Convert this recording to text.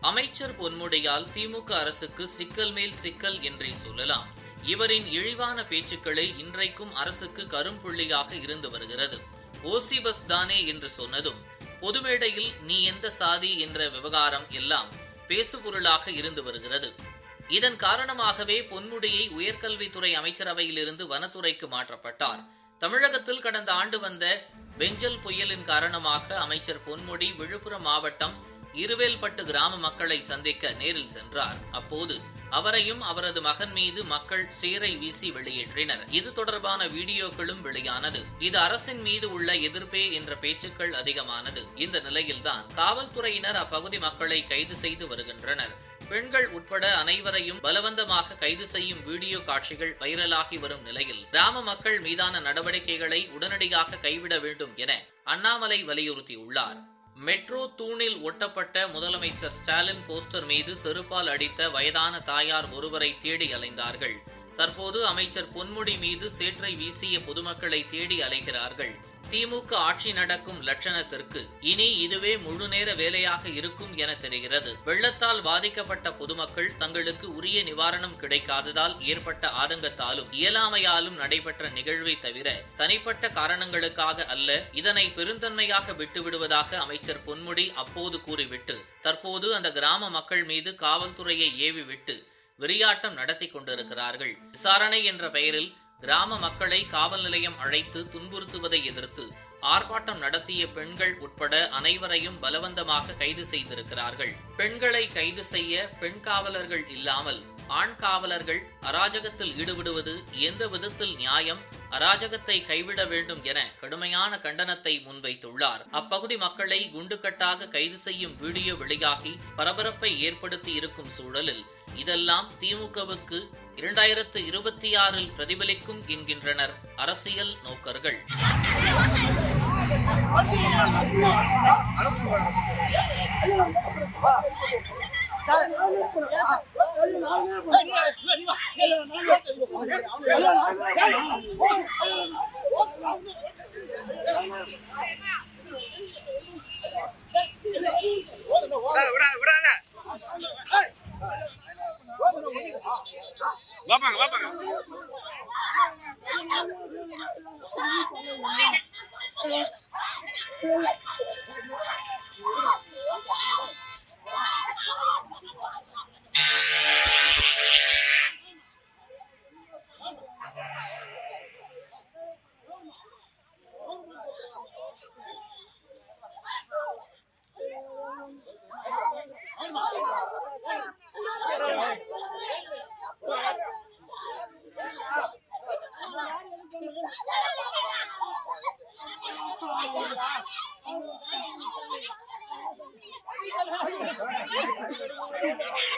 அமைச்சர் பொன்முடியால் திமுக அரசுக்கு சிக்கல் மேல் சிக்கல் என்றே சொல்லலாம். இவரின் இழிவான பேச்சுக்களே இன்றைக்கும் அரசுக்கு கரும்புள்ளியாக இருந்து வருகிறது. ஓசி பஸ் தானே என்று சொன்னதும் பொதுமேடையில் நீ எந்த சாதி என்ற விவகாரம் எல்லாம் பேசுபொருளாக இருந்து வருகிறது. இதன் காரணமாகவே பொன்முடியை உயர்கல்வித்துறை அமைச்சரவையிலிருந்து வனத்துறைக்கு மாற்றப்பட்டார். தமிழகத்தில் கடந்த ஆண்டு வந்த பெஞ்சல் புயலின் காரணமாக அமைச்சர் பொன்முடி விழுப்புரம் மாவட்டம் இருவேல்பட்டு கிராம மக்களை சந்திக்க நேரில் சென்றார். அப்போது அவரையும் அவரது மகன் மீது மக்கள் சீரை வீசி வெளியேற்றினர். இது தொடர்பான வீடியோக்களும் வெளியானது. இது அரசின் மீது உள்ள எதிர்ப்பே என்ற பேச்சுக்கள் அதிகமானது. இந்த நிலையில்தான் காவல்துறையினர் அப்பகுதி மக்களை கைது செய்து வருகின்றனர். பெண்கள் உட்பட அனைவரையும் பலவந்தமாக கைது செய்யும் வீடியோ காட்சிகள் வைரலாகி வரும் நிலையில் கிராம மக்கள் மீதான நடவடிக்கைகளை உடனடியாக கைவிட வேண்டும் என அண்ணாமலை வலியுறுத்தியுள்ளார். மெட்ரோ தூணில் ஒட்டப்பட்ட முதலமைச்சர் ஸ்டாலின் போஸ்டர் மீது செருப்பால் அடித்த வயதான தாயார் ஒருவரை தேடி அலைந்தார்கள். தற்போது அமைச்சர் பொன்முடி மீது சேற்றை வீசிய பொதுமக்களை தேடி அலைகிறார்கள். திமுக ஆட்சி நடக்கும் லட்சணத்திற்கு இனி இதுவே முழு நேர வேலையாக இருக்கும் என தெரிகிறது. வெள்ளத்தால் பாதிக்கப்பட்ட பொதுமக்கள் தங்களுக்கு உரிய நிவாரணம் கிடைக்காததால் ஏற்பட்ட ஆதங்கத்தாலும் இயலாமையாலும் நடைபெற்ற நிகழ்வை தவிர தனிப்பட்ட காரணங்களுக்காக அல்ல இதனை பெருந்தன்மையாக விட்டுவிடுவதாக அமைச்சர் பொன்முடி அப்போது கூறிவிட்டு தற்போது அந்த கிராம மக்கள் மீது காவல்துறையை ஏவிவிட்டு வெறியாட்டம் நடத்தி கொண்டிருக்கிறார்கள். விசாரணை என்ற பெயரில் கிராம மக்களை காவல் நிலையம் அழைத்து துன்புறுத்துவதை எதிர்த்து ஆர்ப்பாட்டம் நடத்திய பெண்கள் உட்பட அனைவரையும் பலவந்தமாக கைது செய்திருக்கிறார்கள். பெண்களை கைது செய்ய பெண் காவலர்கள் இல்லாமல் ஆண் காவலர்கள் அராஜகத்தில் ஈடுபடுவது எந்த விதத்தில் நியாயம்? அராஜகத்தை கைவிட வேண்டும் என கடுமையான கண்டனத்தை முன்வைத்துள்ளார். அப்பகுதி மக்களை குண்டுகட்டாக கைது செய்யும் வீடியோ வெளியாகி பரபரப்பை ஏற்படுத்தி இருக்கும் சூழலில் இதெல்லாம் திமுகவுக்கு இரண்டாயிரத்து இருபத்தி ஆறில் பிரதிபலிக்கும் என்கின்றனர் அரசியல் நோக்கர்கள். Sir. Thank you. Thank you.